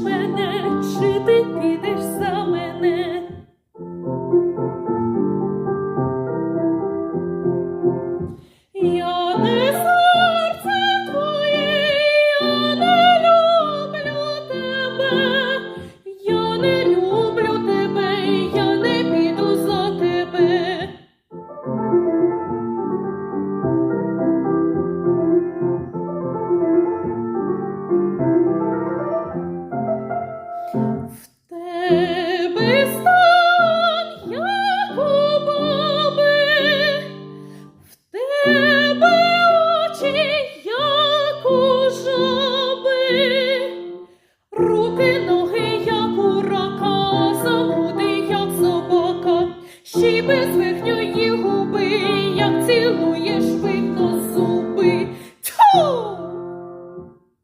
мене, чи ти підеш їхньої губи, як це.